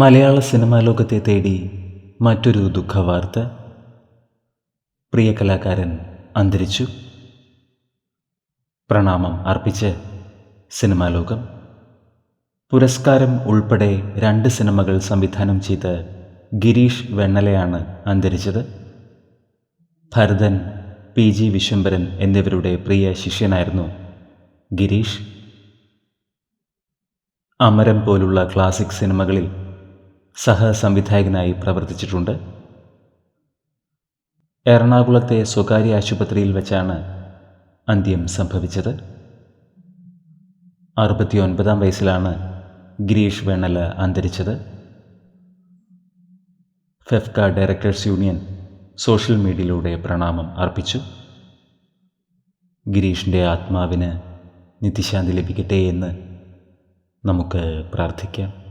മലയാള cinema ലോകത്തെ തേടി മറ്റൊരു ദുഃഖവാർത്ത. പ്രിയ കലാകാരൻ അന്തരിച്ചു. പ്രണാമം അർപ്പിച്ച് സിനിമാ ലോകം. പുരസ്കാരം ഉൾപ്പെടെ രണ്ട് സിനിമകൾ സംവിധാനം ചെയ്ത് ഗിരീഷ് വെണ്ണലയാണ് അന്തരിച്ചത്. ഭരതൻ പി ജി വിശ്വംഭരൻ എന്നിവരുടെ പ്രിയ ശിഷ്യനായിരുന്നു ഗിരീഷ്. അമരം പോലുള്ള ക്ലാസിക് സിനിമകളിൽ സഹസംവിധായകനായി പ്രവർത്തിച്ചിട്ടുണ്ട്. എറണാകുളത്തെ സ്വകാര്യ ആശുപത്രിയിൽ വെച്ചാണ് അന്ത്യം സംഭവിച്ചത്. അറുപത്തിയൊൻപതാം വയസ്സിലാണ് ഗിരീഷ് വെണ്ണല അന്തരിച്ചത്. ഫെഫ്ക ഡയറക്ടേഴ്സ് യൂണിയൻ സോഷ്യൽ മീഡിയയിലൂടെ പ്രണാമം അർപ്പിച്ചു. ഗിരീഷിന്റെ ആത്മാവിന് നിത്യശാന്തി ലഭിക്കട്ടെ എന്ന് നമുക്ക് പ്രാർത്ഥിക്കാം.